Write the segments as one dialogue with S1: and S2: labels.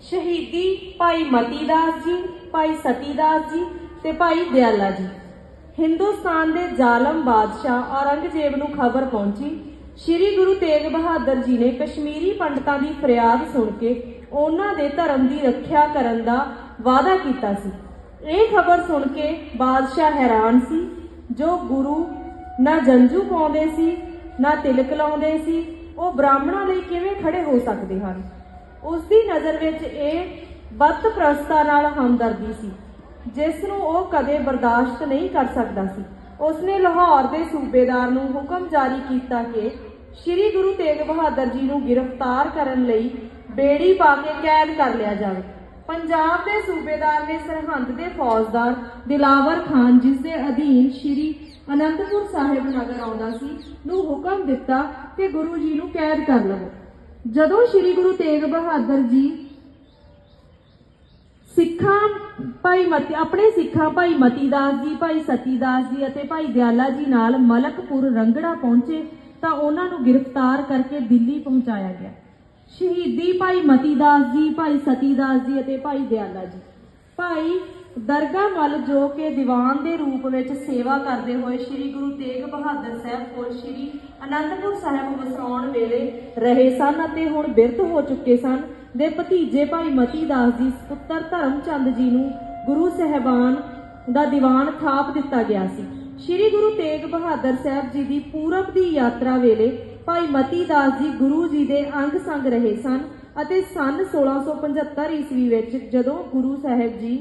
S1: ਸ਼ਹੀਦੀ ਭਾਈ ਮਤੀ ਦਾਸ ਜੀ, ਭਾਈ ਸਤੀ ਦਾਸ ਜੀ ਤੇ ਭਾਈ ਦਿਆਲਾ ਜੀ। ਹਿੰਦੁਸਤਾਨ ਦੇ ਜ਼ਾਲਮ ਬਾਦਸ਼ਾਹ ਔਰੰਗਜ਼ੇਬ ਨੂੰ ਖਬਰ ਪਹੁੰਚੀ। ਸ੍ਰੀ ਗੁਰੂ ਤੇਗ ਬਹਾਦਰ ਜੀ ਨੇ ਕਸ਼ਮੀਰੀ ਪੰਡਤਾਂ ਦੀ ਫਰਿਆਦ ਸੁਣ ਕੇ ਉਹਨਾਂ ਦੇ ਧਰਮ ਦੀ ਰੱਖਿਆ ਕਰਨ ਦਾ ਵਾਅਦਾ ਕੀਤਾ ਸੀ। ਇਹ ਖਬਰ ਸੁਣ ਕੇ ਬਾਦਸ਼ਾਹ ਹੈਰਾਨ ਸੀ, ਜੋ ਗੁਰੂ ਨਾ ਜੰਜੂ ਪਾਉਂਦੇ ਸੀ, ਨਾ ਤਿਲਕ ਲਾਉਂਦੇ ਸੀ, ਉਹ ਬ੍ਰਾਹਮਣਾਂ ਲਈ ਕਿਵੇਂ ਖੜੇ ਹੋ ਸਕਦੇ ਹਨ? ਉਸ ਦੀ ਨਜ਼ਰ ਵਿੱਚ ਇਹ ਬੱਤ ਪ੍ਰਸਤਾ ਨਾਲ ਹਮਦਰਦੀ ਸੀ, ਜਿਸ ਨੂੰ ਉਹ ਕਦੇ ਬਰਦਾਸ਼ਤ ਨਹੀਂ ਕਰ ਸਕਦਾ ਸੀ। ਉਸਨੇ ਲਾਹੌਰ ਦੇ ਸੂਬੇਦਾਰ ਨੂੰ ਹੁਕਮ ਜਾਰੀ ਕੀਤਾ ਕਿ ਸ੍ਰੀ ਗੁਰੂ ਤੇਗ ਬਹਾਦਰ ਜੀ ਨੂੰ ਗ੍ਰਿਫਤਾਰ ਕਰਨ ਲਈ ਬੇੜੀ ਪਾ ਕੇ ਕੈਦ ਕਰ ਲਿਆ ਜਾਵੇ। ਪੰਜਾਬ ਦੇ ਸੂਬੇਦਾਰ ਨੇ ਸਰਹੰਦ ਦੇ ਫੌਜਦਾਰ ਦਿਲਾਵਰ ਖਾਨ, ਜਿਸ ਦੇ ਅਧੀਨ ਸ੍ਰੀ ਅਨੰਦਪੁਰ ਸਾਹਿਬ ਨਗਰ ਆਉਂਦਾ ਸੀ, ਨੂੰ ਹੁਕਮ ਦਿੱਤਾ ਕਿ ਗੁਰੂ ਜੀ ਨੂੰ ਕੈਦ ਕਰ ਲਵੋ। ਜਦੋਂ ਸ੍ਰੀ ਗੁਰੂ ਤੇਗ ਬਹਾਦਰ ਜੀ ਸਿੱਖਾਂ ਭਾਈ ਮਤੀ, ਆਪਣੇ ਸਿੱਖਾਂ ਭਾਈ ਮਤੀ ਦਾਸ ਜੀ, ਭਾਈ ਸਤੀ ਦਾਸ ਜੀ ਅਤੇ ਭਾਈ ਦਿਆਲਾ ਜੀ ਨਾਲ ਮਲਕਪੁਰ ਰੰਗੜਾ ਪਹੁੰਚੇ ਤਾਂ ਉਹਨਾਂ ਨੂੰ ਗ੍ਰਿਫਤਾਰ ਕਰਕੇ ਦਿੱਲੀ ਪਹੁੰਚਾਇਆ ਗਿਆ। ਸ਼ਹੀਦੀ ਭਾਈ ਮਤੀ ਦਾਸ ਜੀ, ਭਾਈ ਸਤੀ ਦਾਸ ਜੀ ਅਤੇ ਭਾਈ ਦਿਆਲਾ ਜੀ। ਭਾਈ ਦਰਗਾਹ ਮਲ ਜੋ ਕਿ ਦੀਵਾਨ ਦੇ ਰੂਪ ਵਿੱਚ ਸੇਵਾ ਕਰਦੇ ਹੋਏ ਸ੍ਰੀ ਗੁਰੂ ਤੇਗ ਬਹਾਦਰ ਸਾਹਿਬ ਕੋਲ ਸ੍ਰੀ ਅਨੰਦਪੁਰ ਸਾਹਿਬ ਵਸਾਉਣ ਵੇਲੇ ਰਹੇ ਸਨ ਅਤੇ ਹੁਣ ਬਿਰਧ ਹੋ ਚੁੱਕੇ ਸਨ, ਦੇ ਭਤੀਜੇ ਭਾਈ ਮਤੀ ਦਾਸ ਜੀ ਪੁੱਤਰ ਧਰਮਚੰਦ ਜੀ ਨੂੰ ਗੁਰੂ ਸਹਿਬਾਨ ਦਾ ਦੀਵਾਨ ਥਾਪ ਦਿੱਤਾ ਗਿਆ ਸੀ। ਸ੍ਰੀ ਗੁਰੂ ਤੇਗ ਬਹਾਦਰ ਸਾਹਿਬ ਜੀ ਦੀ ਪੂਰਬ ਦੀ ਯਾਤਰਾ ਵੇਲੇ ਭਾਈ ਮਤੀ ਦਾਸ ਜੀ ਗੁਰੂ ਜੀ ਦੇ ਅੰਗ ਸੰਗ ਰਹੇ ਸਨ ਅਤੇ ਸਨ 1675 ਈਸਵੀ ਵਿੱਚ ਜਦੋਂ ਗੁਰੂ ਸਾਹਿਬ ਜੀ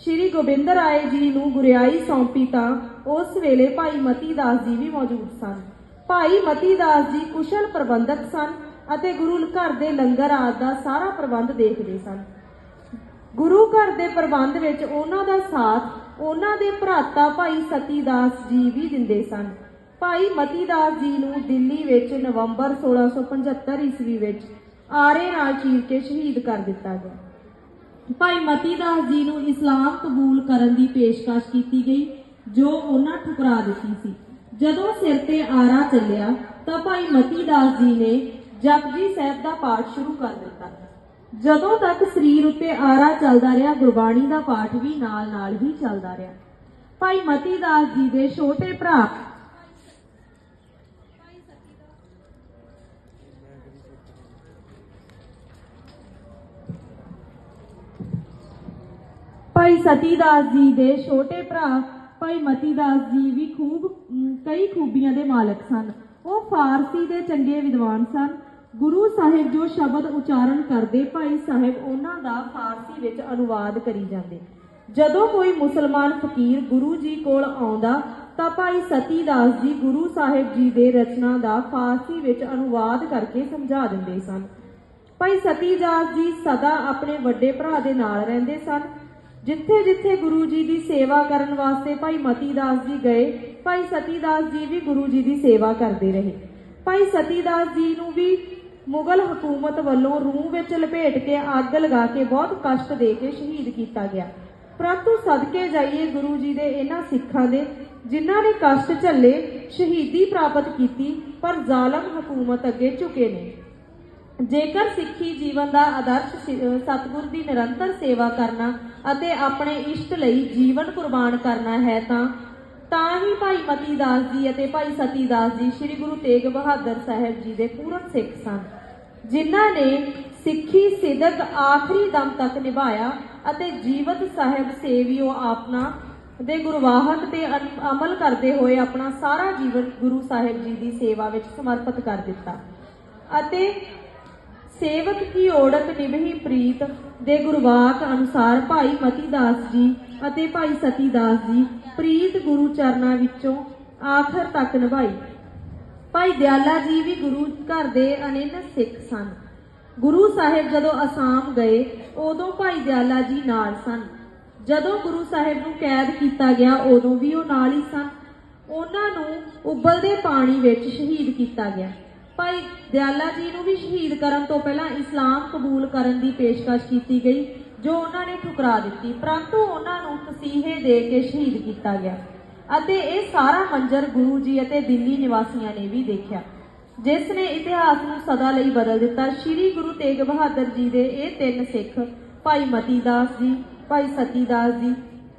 S1: ਸ਼੍ਰੀ ਗੋਬਿੰਦ ਰਾਏ ਜੀ ਨੂੰ ਗੁਰਿਆਈ ਸੌਂਪੀ ਤਾਂ ਉਸ ਵੇਲੇ ਭਾਈ ਮਤੀ ਦਾਸ ਜੀ ਵੀ ਮੌਜੂਦ ਸਨ। ਭਾਈ ਮਤੀ ਦਾਸ ਜੀ ਕੁਸ਼ਲ ਪ੍ਰਬੰਧਕ ਸਨ ਅਤੇ ਗੁਰੂ ਘਰ ਦੇ ਲੰਗਰ ਆਦਿ ਦਾ ਸਾਰਾ ਪ੍ਰਬੰਧ ਦੇਖਦੇ ਸਨ। ਗੁਰੂ ਘਰ ਦੇ ਪ੍ਰਬੰਧ ਵਿੱਚ ਉਹਨਾਂ ਦਾ ਸਾਥ ਉਹਨਾਂ ਦੇ ਭਰਾਤਾ ਭਾਈ ਸਤੀ ਦਾਸ ਜੀ ਵੀ ਦਿੰਦੇ ਸਨ। ਭਾਈ ਮਤੀ ਦਾਸ ਜੀ ਨੂੰ ਦਿੱਲੀ ਵਿੱਚ ਨਵੰਬਰ 1675 ਈਸਵੀ ਵਿੱਚ ਆਰੇ ਨਾਲ ਚੀਰ ਕੇ ਸ਼ਹੀਦ ਕਰ ਦਿੱਤਾ ਗਿਆ। ਭਾਈ ਮਤੀ ਦਾਸ ਜੀ ਨੂੰ ਇਸਲਾਮ ਕਬੂਲ ਕਰਨ ਦੀ ਪੇਸ਼ਕਸ਼ ਕੀਤੀ ਗਈ, ਜੋ ਉਹਨਾਂ ਠੁਕਰਾ ਦਿੱਤੀ ਸੀ। ਜਦੋਂ ਸਿਰ ਤੇ ਆਰਾ ਚੱਲਿਆ, ਤਾਂ ਭਾਈ ਮਤੀ ਦਾਸ ਜੀ ਨੇ ਜਪਜੀ ਸਾਹਿਬ ਦਾ ਪਾਠ ਸ਼ੁਰੂ ਕਰ ਦਿੱਤਾ। ਜਦੋਂ ਤੱਕ ਸਰੀਰ ਉੱਤੇ ਆਰਾ ਚੱਲਦਾ ਰਿਹਾ, ਗੁਰਬਾਣੀ ਦਾ ਪਾਠ ਵੀ ਨਾਲ-ਨਾਲ ਹੀ ਚੱਲਦਾ ਰਿਹਾ। ਭਾਈ ਮਤੀ ਦਾਸ ਜੀ ਦੇ ਛੋਟੇ ਭਰਾ ਭਾਈ ਸਤੀ ਦਾਸ ਜੀ ਦੇ ਛੋਟੇ ਭਰਾ, ਭਾਈ ਮਤੀ ਦਾਸ ਜੀ ਵੀ ਖੂਬ ਕਈ ਖੂਬੀਆਂ ਦੇ ਮਾਲਕ ਸਨ। ਉਹ ਫਾਰਸੀ ਦੇ ਚੰਗੇ ਵਿਦਵਾਨ ਸਨ। ਗੁਰੂ ਸਾਹਿਬ ਜੋ ਸ਼ਬਦ ਉਚਾਰਨ ਕਰਦੇ, ਭਾਈ ਸਾਹਿਬ ਉਹਨਾਂ ਦਾ ਫਾਰਸੀ ਵਿੱਚ ਅਨੁਵਾਦ ਕਰੀ ਜਾਂਦੇ। ਜਦੋਂ ਕੋਈ ਮੁਸਲਮਾਨ ਫਕੀਰ ਗੁਰੂ ਜੀ ਕੋਲ ਆਉਂਦਾ, ਤਾਂ ਭਾਈ ਸਤੀ ਦਾਸ ਜੀ ਗੁਰੂ ਸਾਹਿਬ ਜੀ ਦੇ ਰਚਨਾ ਦਾ ਫਾਰਸੀ ਵਿੱਚ ਅਨੁਵਾਦ ਕਰਕੇ ਸਮਝਾ ਦਿੰਦੇ ਸਨ। ਭਾਈ ਸਤੀ ਦਾਸ ਜੀ ਸਦਾ ਆਪਣੇ ਵੱਡੇ ਭਰਾ ਦੇ ਨਾਲ ਰਹਿੰਦੇ ਸਨ। ਜਿੱਥੇ ਜਿੱਥੇ ਗੁਰੂ ਜੀ ਦੀ ਸੇਵਾ ਕਰਨ ਵਾਸਤੇ ਭਾਈ ਮਤੀ ਦਾਸ ਜੀ ਗਏ, ਭਾਈ ਸਤੀ ਦਾਸ ਜੀ ਵੀ ਗੁਰੂ ਜੀ ਦੀ ਸੇਵਾ ਕਰਦੇ ਰਹੇ। ਭਾਈ ਸਤੀ ਦਾਸ ਜੀ ਨੂੰ ਵੀ ਮੁਗਲ ਹਕੂਮਤ ਵੱਲੋਂ ਰੂਹ ਵਿੱਚ ਲਪੇਟ ਕੇ ਅੱਗ ਲਗਾ ਕੇ ਬਹੁਤ ਕਸ਼ਟ ਦੇ ਕੇ ਸ਼ਹੀਦ ਕੀਤਾ ਗਿਆ। ਪਰੰਤੂ ਸਦਕੇ ਜਾਈਏ ਗੁਰੂ ਜੀ ਦੇ ਇਹਨਾਂ ਸਿੱਖਾਂ ਦੇ, ਜਿਨ੍ਹਾਂ ਨੇ ਕਸ਼ਟ ਝੱਲੇ, ਸ਼ਹੀਦੀ ਪ੍ਰਾਪਤ ਕੀਤੀ, ਪਰ ਜ਼ਾਲਮ ਹਕੂਮਤ ਅੱਗੇ ਝੁਕੇ ਨੇ ਜੇਕਰ ਸਿੱਖੀ ਜੀਵਨ ਦਾ ਆਦਰਸ਼ ਸਿ- ਸਤਿਗੁਰ ਦੀ ਨਿਰੰਤਰ ਸੇਵਾ ਕਰਨਾ ਅਤੇ ਆਪਣੇ ਇਸ਼ਟ ਲਈ ਜੀਵਨ ਕੁਰਬਾਨ ਕਰਨਾ ਹੈ ਤਾਂ ਤਾਂ ਹੀ ਭਾਈ ਮਤੀ ਦਾਸ ਜੀ ਅਤੇ ਭਾਈ ਸਤੀ ਦਾਸ ਜੀ ਸ੍ਰੀ ਗੁਰੂ ਤੇਗ ਬਹਾਦਰ ਸਾਹਿਬ ਜੀ ਦੇ ਪੂਰਨ ਸਿੱਖ ਸਨ, ਜਿਨ੍ਹਾਂ ਨੇ ਸਿੱਖੀ ਸਿਦਕ ਆਖਰੀ ਦਮ ਤੱਕ ਨਿਭਾਇਆ ਅਤੇ ਜੀਵਤ ਸਾਹਿਬ ਸੇਵਿਓ ਆਪਣਾ ਦੇ ਗੁਰਵਾਹਕ ਤੇ ਅਨ- ਅਮਲ ਕਰਦੇ ਹੋਏ ਆਪਣਾ ਸਾਰਾ ਜੀਵਨ ਗੁਰੂ ਸਾਹਿਬ ਜੀ ਦੀ ਸੇਵਾ ਵਿੱਚ ਸਮਰਪਿਤ ਕਰ ਦਿੱਤਾ ਅਤੇ ਸੇਵਕ ਕੀ ਓੜਕ ਨਿਭਹੀ ਪ੍ਰੀਤ, ਦੇ ਗੁਰਵਾਕ ਅਨੁਸਾਰ ਭਾਈ ਮਤੀ ਦਾਸ ਜੀ ਅਤੇ ਭਾਈ ਸਤੀ ਦਾਸ ਜੀ ਪ੍ਰੀਤ ਗੁਰੂ ਚਰਨਾਂ ਵਿੱਚੋਂ ਆਖਰ ਤੱਕ ਨਿਭਾਈ। ਭਾਈ ਦਿਆਲਾ ਜੀ ਵੀ ਗੁਰੂ ਘਰ ਦੇ ਅਨਿੰਨ ਸਿੱਖ ਸਨ। ਗੁਰੂ ਸਾਹਿਬ ਜਦੋਂ ਅਸਾਮ ਗਏ, ਉਦੋਂ ਭਾਈ ਦਿਆਲਾ ਜੀ ਨਾਲ ਸਨ। ਜਦੋਂ ਗੁਰੂ ਸਾਹਿਬ ਨੂੰ ਕੈਦ ਕੀਤਾ ਗਿਆ, ਉਦੋਂ ਵੀ ਉਹ ਨਾਲ ਹੀ ਸਨ। ਉਹਨਾਂ ਨੂੰ ਉਬਲਦੇ ਪਾਣੀ ਵਿੱਚ ਸ਼ਹੀਦ ਕੀਤਾ ਗਿਆ। ਭਾਈ ਦਿਆਲਾ ਜੀ ਨੂੰ ਵੀ ਸ਼ਹੀਦ ਕਰਨ ਤੋਂ ਪਹਿਲਾਂ ਇਸਲਾਮ ਕਬੂਲ ਕਰਨ ਦੀ ਪੇਸ਼ਕਸ਼ ਕੀਤੀ ਗਈ, ਜੋ ਉਹਨਾਂ ਨੇ ਠੁਕਰਾ ਦਿੱਤੀ। ਪਰੰਤੂ ਉਹਨਾਂ ਨੂੰ ਤਸੀਹੇ ਦੇ ਕੇ ਸ਼ਹੀਦ ਕੀਤਾ ਗਿਆ ਅਤੇ ਇਹ ਸਾਰਾ ਮੰਜ਼ਰ ਗੁਰੂ ਜੀ ਅਤੇ ਦਿੱਲੀ ਨਿਵਾਸੀਆਂ ਨੇ ਵੀ ਦੇਖਿਆ। ਜਿਸ ਨੇ ਇਤਿਹਾਸ ਨੂੰ ਸਦਾ ਲਈ ਬਦਲ ਦਿੱਤਾ। ਸ੍ਰੀ ਗੁਰੂ ਤੇਗ ਬਹਾਦਰ ਜੀ ਦੇ ਇਹ ਤਿੰਨ ਸਿੱਖ, ਭਾਈ ਮਤੀ ਦਾਸ ਜੀ, ਭਾਈ ਸਤੀ ਦਾਸ ਜੀ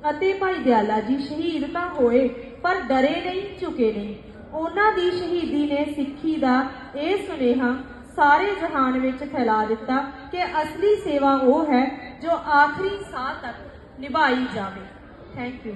S1: ਅਤੇ ਭਾਈ ਦਿਆਲਾ ਜੀ ਸ਼ਹੀਦ ਤਾਂ ਹੋਏ, ਪਰ ਡਰੇ ਨਹੀਂ, ਝੁਕੇ ਨਹੀਂ। ਉਹਨਾਂ ਦੀ ਸ਼ਹੀਦੀ ਨੇ ਸਿੱਖੀ ਦਾ ਇਹ ਸੁਨੇਹਾ ਸਾਰੇ ਜਹਾਨ ਵਿੱਚ ਫੈਲਾ ਦਿੱਤਾ ਕਿ ਅਸਲੀ ਸੇਵਾ ਉਹ ਹੈ ਜੋ ਆਖਰੀ ਸਾਹ ਤੱਕ ਨਿਭਾਈ ਜਾਵੇ। Thank you